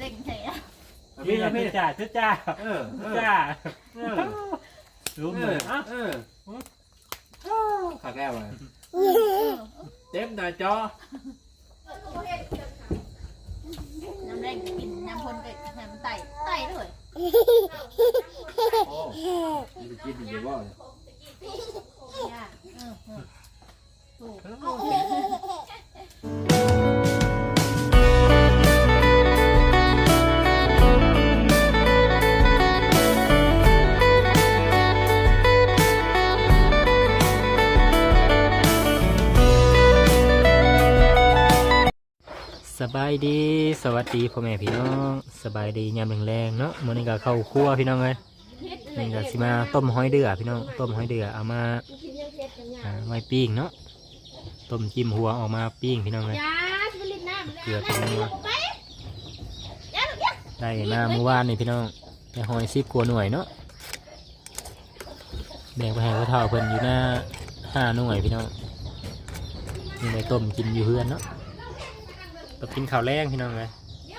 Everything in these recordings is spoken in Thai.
เร่งใช่อะพี่นะพี่จ้าจ้าจ้าเออเออจ้าเออรู้เอเลอยอะเออขาแก้วเลยเออเต็มหน้าจอน้ำเร่งกินน้ำพ่นก็น้ำไต่ไต่เลยโอ้มันจะกินอยู่บ่เนี่ยยากเออเสบายดีสวัสดีพ่อแม่พี่น้องสบายดียามแรงๆเนาะมื้อนี้ก็เข้าครัวพี่น้องเอ้ยนี่ก็สิมาต้มหอยเดือพี่น้องต้มหอยเดือเอามาอ่าไว้ปิ้งเนาะต้มจิ้มหัวออกมาปิ้งพี่น้องเอ้ยยาชิลินน้ำเกลือเป็นนัวไปยาลูกยาได้มาเมื่อวานนี่พี่น้องได้หอยสิบกว่าหน่วยเนาะแบ่งไปให้พ่อเฒ่าเพิ่นอยู่หน้าห้าหน่วยพี่น้องนี่ได้ต้มกินอยู่เพื่อนเนาะ ต้มกินข้าวแรงพี่น้องเลยเดี๋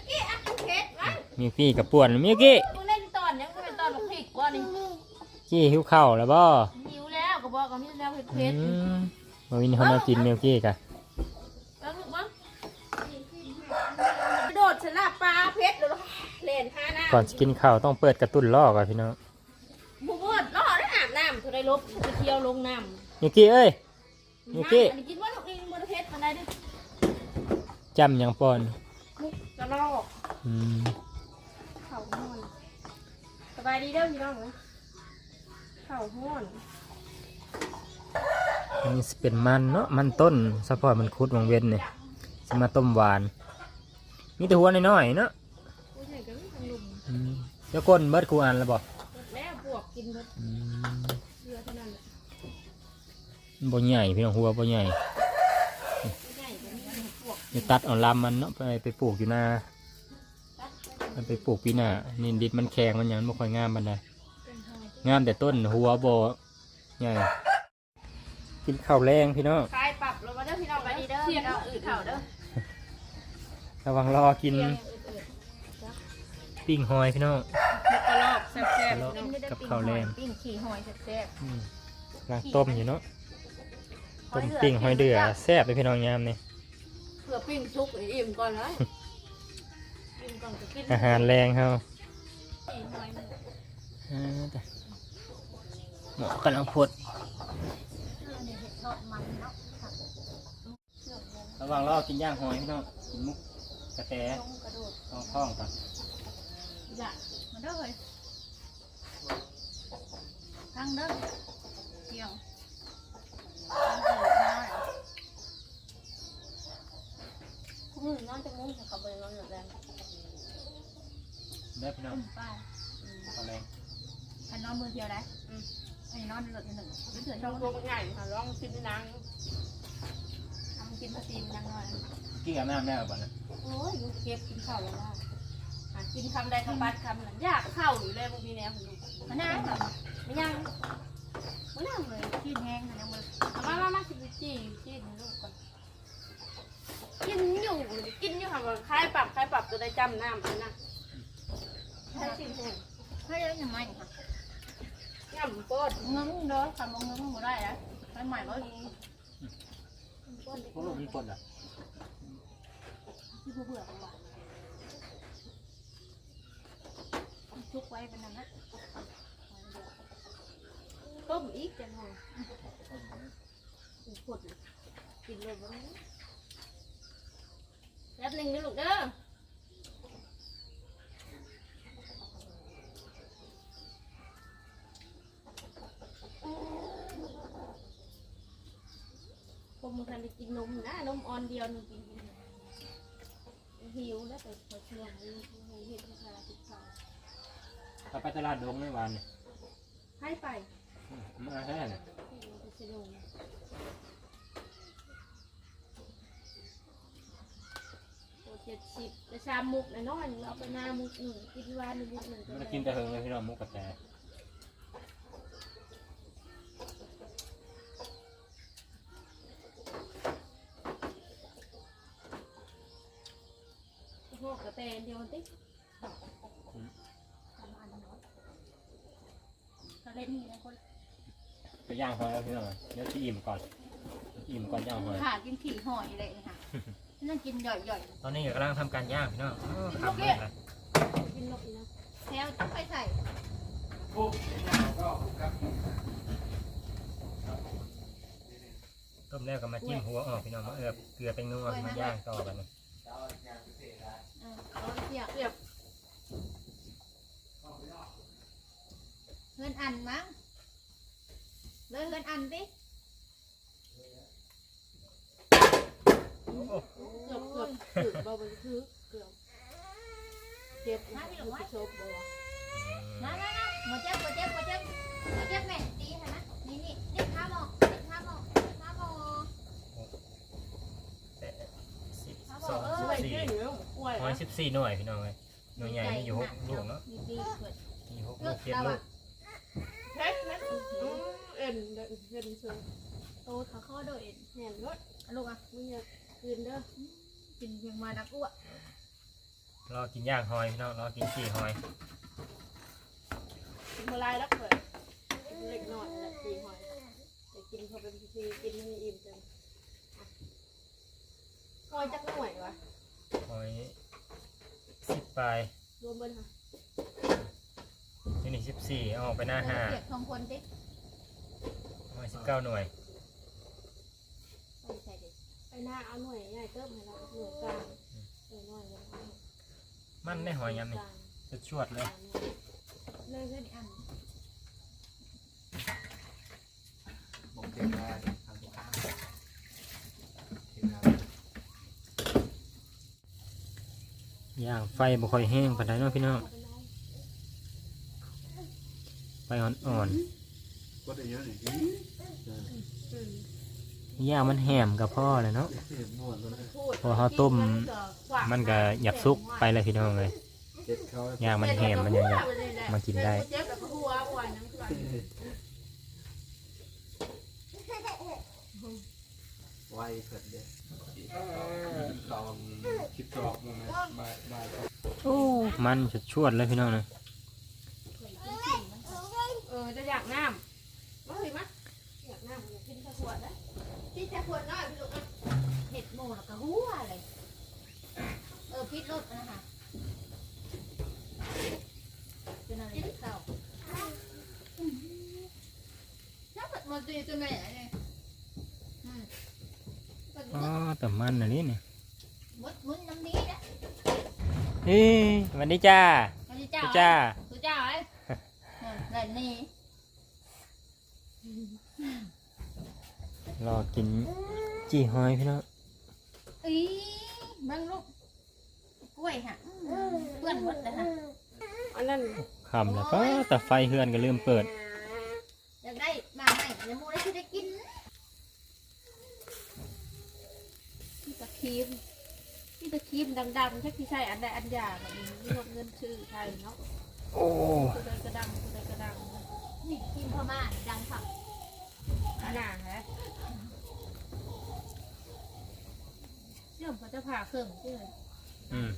ยวกี้อักเพชรวะมีพี่กับป่วนมีกี้มึงเล่นตอนยังกูเป็นตอนบักพริกว่านี่กี้หิวข้าวแล้วบ่หิวแล้วก็บอกกับพี่แล้วเพชรเพอืชรมมาวินเขามากินเมลกี้กะแล้วลูกมั้งกระโดดสลับปลาเพชรเลยเล่นห้าน้าก่อนจะกินข้าวต้องเปิดกระตุ้นล่อก่อนพี่น้องบุบดล่อได้อาบน้ำทุได้ลบไปเที่ยวลงน้ำมีกี้เอ้ยมิวกี้กินว่าลูกเองบนเพชรมันได้ด้วย จำยังปอนมุกกระลอกอืมเข่าห้อนสบายดีเด้อพี่น้องนะเข่าห้อนอันนี้สิเป็นมันเนาะมันต้นสะพอมันคุดวังเวียนเนี่ยสิมาต้มหวานมีแต่หัวน้อยๆเนาะผู้ใหญ่ก็ไม่ทำลุมอืมเจ้าก้นเบิดครูอันแล้วบ่แม่บวกกินเบิดอืมเรือเท่านั้นแหละมันบ่ใหญ่พี่น้องหัวบ่ใหญ่ ผู้ใหญ่ก็ไม่ทำบวก จะตัดเอาลำมันเนาะไปไปปลูกอยู่นามันไปปลูกปีหน้านี่ดินมันแข็งมันหยังบ่ค่อยงามปานใดเป็นหอยงามแต่ต้นหัวบ่ใหญ่กินข้าวแรงพี่น้องคลายปรับลงมาเด้อพี่น้องไปดีเด้อพี่น้องอืดเข่าเด้อระวังรอกินเสียงอืดปิ้งหอยพี่น้องๆมุกกระลอกแซ่บกระลอกๆกับข้าวแรงปิ้งขี่หอยแซ่บอืมกำลังต้มอยู่เนาะๆต้มปิ้งหอยเดือแซ่บเลยพี่น้องยามนี่เผื่อ ปิ้งชุกอิ่มก่อนเลยอิ่มก่อนจะกินอาหารแรงเฮาขี่หอยมันอ่าแต่หมอกำลังพดเนี่ยเห็ดทอดมันเนาะระวังรอกินย่างหอยพี่น้องกินมุกกระแตลงกระโดดท้องท้องก่อนอย่ามาเด้อเลยทั้งเด้อเกี่ยวทั้งเด้อน้อย มือนอนจะมุ้งเขาไปนอนอยู่แรงได้พี่น้องอุ้มป้าข้าวแรงอันนอนมือเดียวได้อันนี้นอนหลุดหนึ่งหรือเถื่อนลองลลงงง่ายค่ะลองชิมนางทำกินภาษีมันดังหน่อยกี่อาบน้ำได้บ่นะโอ้ยลูกเก็บกินข้าวแล้วว่าหากินคำใดคำบัดคำนั้นยากเข้าอยู่เลยบางทีเนี่ยคุณลูกมันน่าแบบไม่ยังไม่ยังเลยขี้แห้งนะยังมันเอามามามาสิบจี้จี้ให้ลูกก่อน กินอยู่กินอยู่ค่ะว่าคลายปรับคลายปรับจะได้จำน้ำอันนะใช่สิแห้งให้ได้ยังไงค่ะย่ำโป๊ดเงินเด้อทำเอาเงินมาได้แล้วใช้ใหม่ก็พวกลูกมีคนอะที่ผู้เบื่อกันว่าชุกไว้เป็นนั้นนะต้มอีกจังเลยปวดกินเลยวันนี้ แป๊บหนึงนะลูกเด้อผมมันทันได้กินนมนะนมอ่อนเดียวนึงกินหิวแล้วไปพอเชื่อมให้เห็นราคาติดข้าวถ้าไปตลาดดงในวันนี่ให้ไปมาแค่ไหนไปเชลงโอ้ เจ็ดสิบแต่ชามมุกน้อยๆเราไปหน้ามุกหนึ่งกินวานหนึ่งมุกหนึ่งมันกินแต่เฮิงเลยพี่น้องมุกกระแตกกระแตเดียวติเขาเล่นนี่นะคนไปย่างหอยแล้วพี่น้องเดี๋ยวที่อิ่มก่อน อิ่มก่อนย่างหอย ขากินขี่หอยเลยค่ะ นั่งกินหย่อยตอนนี้กำลังทำการย่างพี่น้องอ้าวทำเลยนะกินนกอีกนะๆแถวจะไปใส่ปุ๊บก็ครับต้มแล้วก็มาจิ้มหัวออกพี่น้องมาเอือบเกลือเป็นนัวมาย่างต่อกันนะร้อนเสียบเสียบเงินอันมั้งเลยเงินอันดิ โอ้โห เกือบเกือบถือเบาไปคือเกือบเจ็บมาพี่หลงไว้โชคบ่นะนะนะหมดเจ็บหมดเจ็บหมดเจ็บหมดเจ็บแม่ตีค่ะนะนี่นี่นี่ข้าหมอกนี่ข้าหมอกข้าหมอกสิบสองเอ้สิบยสี่เหนือป่วยหอยสิบสี่หน่วยพี่น้องเลยหน่วยใหญ่มีอยู่หกลูกเนาะมีปีเกิดมีหกลูกเจ็ดลูกเพชรนะอืมเอ็นเอ็นเสือโตขาข้อโดยเอ็นแหนรถลูกอะมึงอยาก คืนเด้อกินเพียงมาดักอ้วรอกินย่างหอยพี่น้องรอกินสี่หอยกินมาลายแล้วเปิดเล็กน้อยนะสี่หอยแต่กินพอเป็นทีกินให้อิ่มจังหอยจักหน่วยวะหอยสิบปลายรวมเบิ้ลค่ะที่นี่สิบสี่เอาออกไปหน้าห้าเปียกทองคนดิหอยสิบเก้าหน่วยไปใส่ดิไป หน้าเอาหน่วยใหญ่เติมให้เราหน่วยกลางหน่วยน้อยเลยมันได้หอยยำนี่จะชวดเลยเลยเพื่อนอันผมเจ็บแม่ทำทุกครั้งเจ็บแม่ย่างไฟบ่ค่อยแห้งปานใดเนาะพี่น้องไฟอ่อนก็ได้เยอะหน่อยๆ ย่างมันแหมกับพ่อเลยเนาะเจ็บนวดแล้วนะพอเขาต้มมันก็หยับซุกไปเลยพี่น้องเลยเจ็บเขาย่างมันแหมมันยังอยากมากินได้เจ็บแล้วก็หัวหัวน้ำกันไวเผ็ดเด้ลองคิดจอกมั้งนะบายบายโอ้มันชุดชวดเลยพี่น้องนะเออจะอยากน้ำมาเลยมะอยากน้ำอยากกินข้าวสวย นะที่จะขวดน้อยพี่ลูกอะเห็ดโม่แล้วก็หัวเลย เออพิษรถนะคะเป็นอะไรเต่าน้ำมันมันตีตัวไหนเนี่ยอืมอ๋อแต่มันอันนี้เนี่ยมุดมุดน้ำนี้นะเฮ้ยสวัสดีจ้าสวัสดีเจ้าจ้าสุเจ้าไอ้นั่นนี่ รอกินจีหอยพี่น้องอีบังลูกกล้วยฮะเพื่อนหมดเลยฮะอันนั้นคำแล้วก็แต่ไฟเฮือนก็เริ่มเปิดอยากได้มาใหม่เดี๋ยวมูได้ที่ได้กินนี่ตะครีมนี่ตะครีมดำๆถ้าพี่ใช่อันใดอันยาแบบนี้รวมเงินชื่อไทยเนาะโอ้ตัวใดกระดังตัวใดกระดังนี่ครีมพม่าดังค่ะอันน่ะฮะ เรื่องพระเจ้าผ่าเครื่องใช่ไหมอืม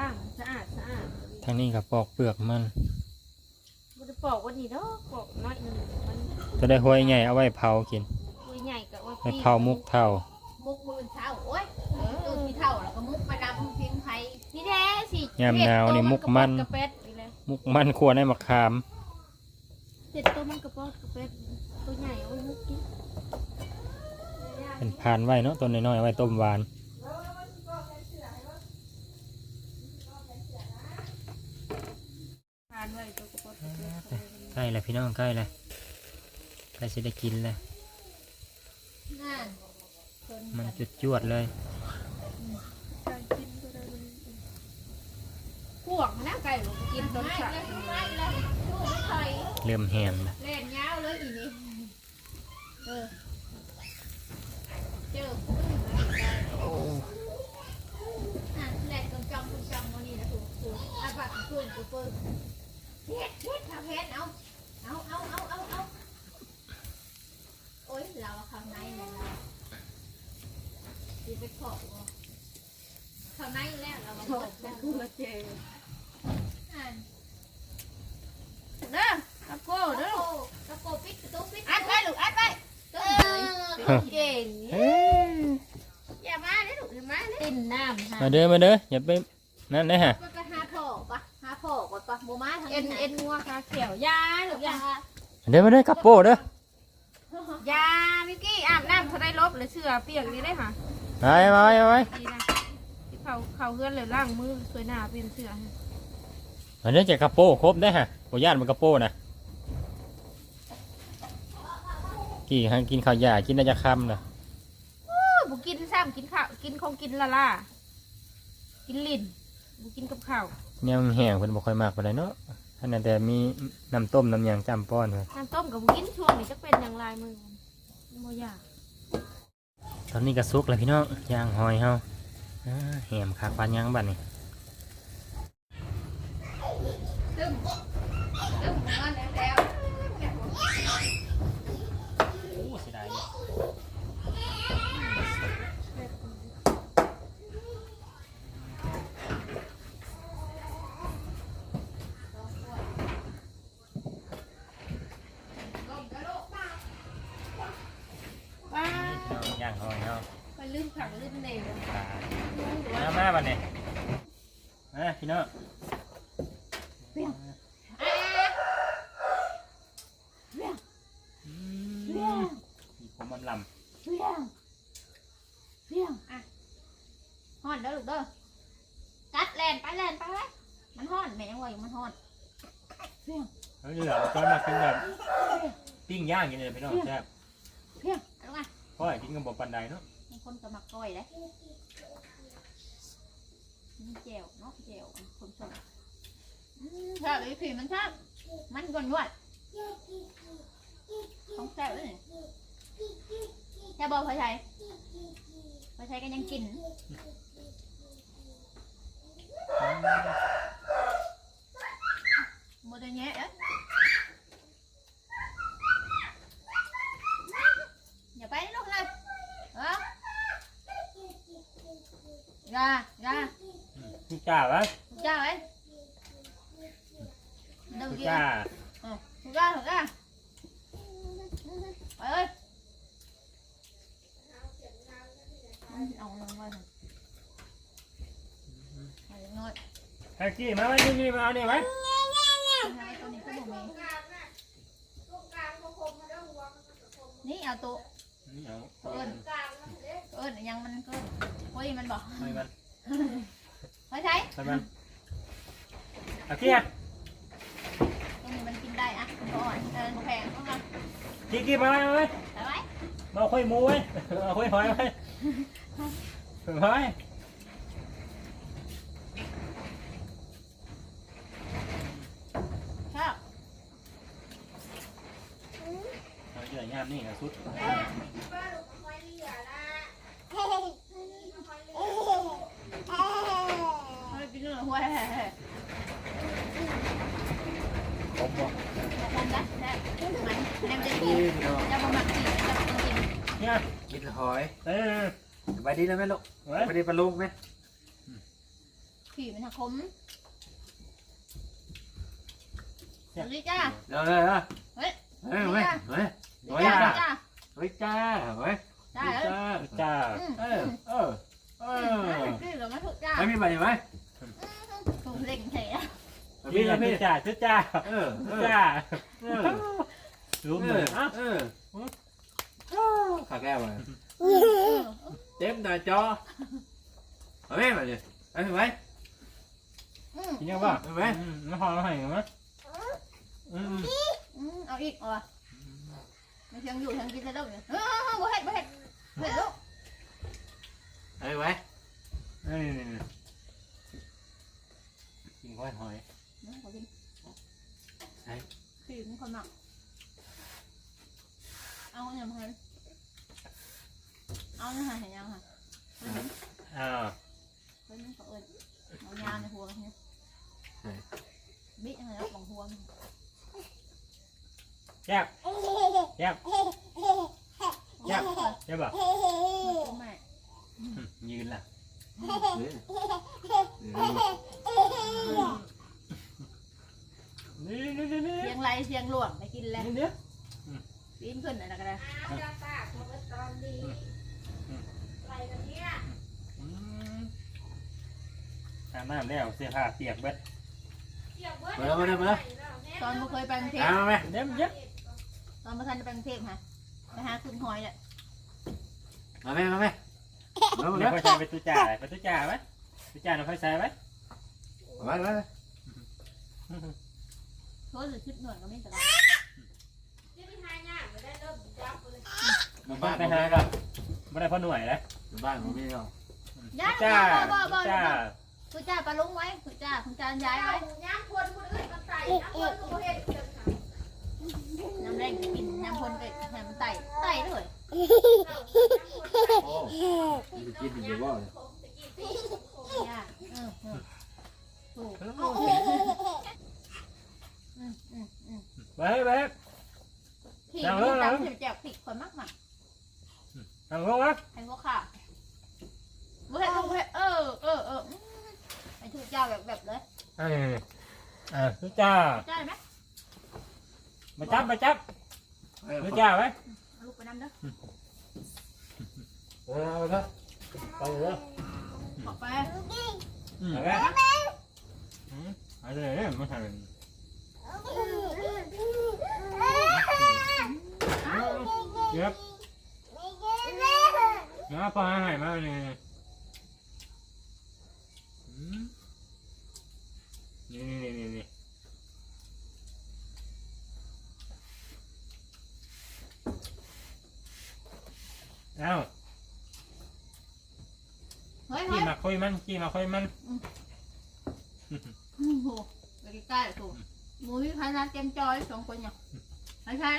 อ่างสะอาดสะอาดทางนี้กับปอกเปลือกมัน มันจะปอกวันนี้เนาะปอกน้อยหนึ่งมันจะได้ห้วยใหญ่เอาไว้เผากินตัวใหญ่กับว่าไว้เผามุกเท่า มุกมือเท้าโอ้ยตูดที่เท่าแล้วก็มุกมาดำเพียงไทยนี่แท้สิยามหนาวนี่มุกมัน กระเป็ดอีกแล้วมุกมันควรได้มะขาม เจ็ดตัวมันกระป๋องกระเป็ดตัวใหญ่เอาไว้มุกกินเป็นพานไว้เนาะต้นน้อยๆเอาไว้ต้มหวาน ทานไว้ตัวกระป๋องกระเป็ด ใกล้แล้วพี่น้องใกล้แล้วใกล้จะได้กินแล้วมันจุดจวดเลยพวกมันน่าไก่กินต้นไม่สักเลยเริ่มแหมแล้วเล่นยาวเลยอีนี่เออเจอโอ้อะเล่นกจองกองจองวันนี้นะถูกถูกอะบัดคืนกูเปิดเฮ็ด เฮ็ดทำเฮ็ดเอาเอาเอาเอาเอาเอาโอ้ยเราข้างในเนี่ยนะดีไปขอบเขานั่งอยู่แล้วเราโทษแต่กูมาเจออ่านเด้อตะโก้เด้อโอ้กระโปรงปิดกระตุ้งปิดอัดไว้ลูกอัดไว้เอเอออเก่งเฮ้ยอย่ามาเด้อลูกอย่ามาเด้อติ่นน้ำฮะมาเด้อมาเด้ออย่าไปนั่นนะฮะ อ็นเอ็นงัวขาเขียวยาลูกยามาเด้อมาเด้อกับโป้เด้อยามิกกี้อาบน้ำเขาได้ลบหรือเสื้อเปียกนี่ได้ค่ะไปมาไปมาไปดีนะที่เขาเขาเฮือนเลยล่างมือสวยหน้าเป็นเสื้อให้มาเด้อจะกับโป้ครบได้อฮะโอย่านมันกับโป้นะกี่ครั้งกินข้าวหยากินได้จะคำนะโอ้บุกินซ้ำกินข้าวกินของกินละล่ากินลิ้นบุกินกับข้าวเนี่ยมันแห้งเพิ่นบ่ค่อยมากปานใดเนาะ อันนั้นแต่มีน้ำต้มน้ำยางจำป้อนเพิ่นน้ำต้มกับบุกินช่วงนี้จะเป็นอย่างไรมือโมยากตอนนี้ก็สุกแล้วพี่น้องย่างหอยเฮาอ่าแหมคักปานยังบัดนี้ ตึ้มตึ้มนอนแล้วแล้ว โอ้เสียดายเนี่ย ว้า พี่น้องย่างหอยเฮา ไปลืมขังลืมเนว ตายมามาบัดนี้มาพี่น้องอืมมีผมมันล เพียงเพียงอะฮ้อน เด้อลูกเด้อกัดแลนไปแลนไปไว้มันฮ้อนแม่ยังว่าอยู่มันฮ้อนเพียงำแล้วเหลือตอนมาเป็นแบบปิ้งย่างอย่างนี้เลยพี่น้องแซ่บเพียงเอามาเพราะว่ากินกับบ่ปันใดเนาะมีคนกำมักก้อยเลยนี่แจวเนาะแจวคนชอบอืมชอบไอ้ผีมันชอบมันก่อนนวดของแซ่บเลยแค่บอกพอใช้พอใช้ก็ยังกิน โมเดลเนี้ยเอ๊ะอย่าไปนะลูกนะเออ ra ra พี่จ้าวะ ra ấy đâu พี่ kia จ้า ra ra ra Trời ơi ông ngồi ngồi ngồi ngồi แท็กซี่มาไว้ที่นี่มาเอาเนี่ยไว้ hai con này có bồ mì ní ao tụ นี่เอา ơn ơn ở nhân mình ơn quay mình bỏ ไม่มัน phải thấy ไปมันเอาเกี้ย con này mình kinh đây á rồi ờ một hàng không không กี้กี้มาไว้มาไว้ phải đấy มาเอาค่อยหมูไว้เอาค่อยหอยไว้ไว้ เอาเยอะยามนี่นะสุด thôi cái nữa hoa một ผมบอก con đất đây mày em chơi นี่ gì พี่น้อง cho con mặc gì cho con gì เนี่ยกินหอยเออสบายดีแล้วไหมลูกไว้สบายดีปลาลุงไหม khỉ mình là khóm Làm đi cha เดี๋ยวเลยเหรอเฮ้ยเฮ้ยเฮ้ยเฮ้ย đi เฮ้ย cha จ้า đi cha เฮ้ยจ้าเฮ้ย cha เฮ้ย ơi จ้าจ้าเออเออเออ cái rồi nó thuộc cha ไม่มีใบไหม cùng lệnh thế á พี่พี่นะพี่จ้าชุดจ้าเออเออจ้าเออรู้เอเลอยอะเออขาแก้วเลย ừ. เต็มหน้าจอเอาไหมมาดิเอาไหม ừ. กินยังป่ะเอาไหมอืมน้ำหอมให้กันมั้ยอืม ừ. เอาอีกเอาอะไม่เชี ยังอยู่ยังกินได้ด้วยเฮ้ยบ่เฮ็ดบ่เฮ็ดเฮ็ดลูก แซ่บ Dạ. แซ่บป่ะ Bố mẹ ยืนล่ะเนี่ยนี่นี่นี่นี่เสียงไรเสียงหลวงไปกินแล้วนี่ปีนขึ้นอะไรก็ได้อ้าวตาเขาก็ตอนดีอะไรกันเนี่ยอาบน้ำแล้วเสื้อผ้าเปียกเบิดเกี่ยวเบิดมาแล้วมาแล้วมาแล้วตอนมาเคยไปกรุงเทพเอาไหมเดี๋ยวเดี๋ยวต อนมาทันไปกรุงเทพฮะไปหาคุณหอยแหละมาไหมมาไหมมาเดี๋ยวไหมค่อยใช้ไปตู้จ่าไปตู้จ่าไหมตู้จ่าเราค่อยใช้ไหมมาไหมโทษหรือชุดหน่วยก็ไม่ตลอดที่ไม่ทายง่ายไม่ได้เริ่มจับเลยมาบ้าบ้านนไปหากับไม่ได้พ่อหน่วยเลยบ้านผมไม่เอาย่าจ้าบ่บ่บ่จ้าคุณจ้าปลาลุงไว้คุณจ้าคุณจ้าย้ายเอาไว้ ย่างคนคนอื่นมันใส่น้ำคนก็เห็นเดิ นหาน้ำแรงกินน้ำคนก็ให้มันไต่ไต่เลยโอ้ยกินอยู่บ่เนี่ยย่าเออเออถูกอืมอืมอืมไปไปผิดเอาเลยตามเอาเลยผิดแจกผิดคนมากมายทางลงนะให้พวกข้าเว้ยลูกเว้ยเออเออเอออืมให้ถูกเจ้าแบบแบบเลยเอออ่าตู้จ่าได้ไหม มาจับมาจับตู้จ่าไว้เอาลูกไปนั่งเด้อเอาละไปเลยออกไปอืมเอาไปอืมเอาเลยเนี่ยมาทำเย็บนะพอหายมาเลยอืมนี่นี่นี่นี่เอ้า เฮ้ย กี่ เฮ้ย มา คุยมันกี่มาคุยมันโอ้โหไปใกล้ๆถูกหมูที่พายนัดเต็มจอยสองคนเนี่ยใช่ใช่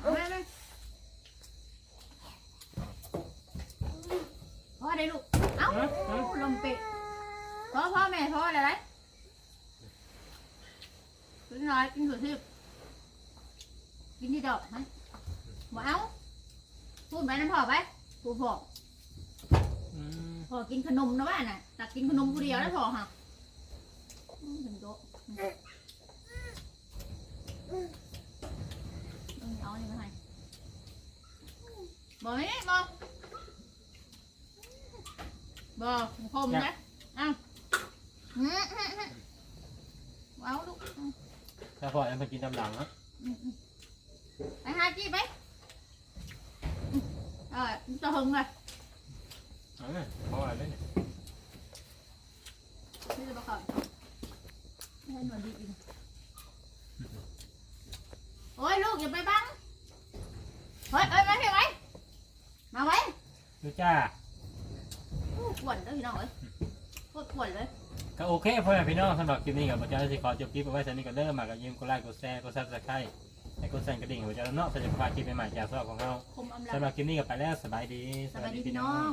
เอาไปเลยพ่อได้ลูก เอ้าเอ้าเอ้าลมเป็ดพ่อพ่อแม่พ่ออะไรไรกินน้อยกินถั่วทิพย์กินที่ดอกไหมบ่เอาพูดไปน้ำพ่อไปพูดพ่อ อืมพ่อกินขนมนะบ้านน่ะตักกินขนมผู้เดียวแล้วพ่อฮะอืมถึงโต๊ะอืมเอาอันนี้มาให้บอกไหมบอกบอกคมนะเอ้าอืมอืมอืมเอาลูกอืมถ้าพอเอามากินตำหลังนะอืมอืมไปหาจีไปอืมเออจะหึงเลย เอาเลยพออะไรเนี่ยนี่จะมาก่อนให้หนวดดีอีกโอ้ยลูกอย่าไปบัง เฮ้ยเอ้ยมาเห็นไหมมาไว้ดูจ้า อู้ปวดเลยพี่น้องเอ้ยโคตรปวดเลย ก็โอเคพ่อแม่พี่น้องสำหรับคลิปนี้กับอาจารย์สิขอจบคลิปเอาไว้สักนี้ก็เริ่มมากับยืมกดไลค์กดแชร์กดซับสไครต์ให้กดสั่นกระดิ่งของอาจารย์เนาะเพื่อจะพลาดคลิปใหม่ๆจากซอกของเราคมอำลาสำหรับคลิปนี้ก็ไปแล้วสบายดี สวัสดีพี่น้อง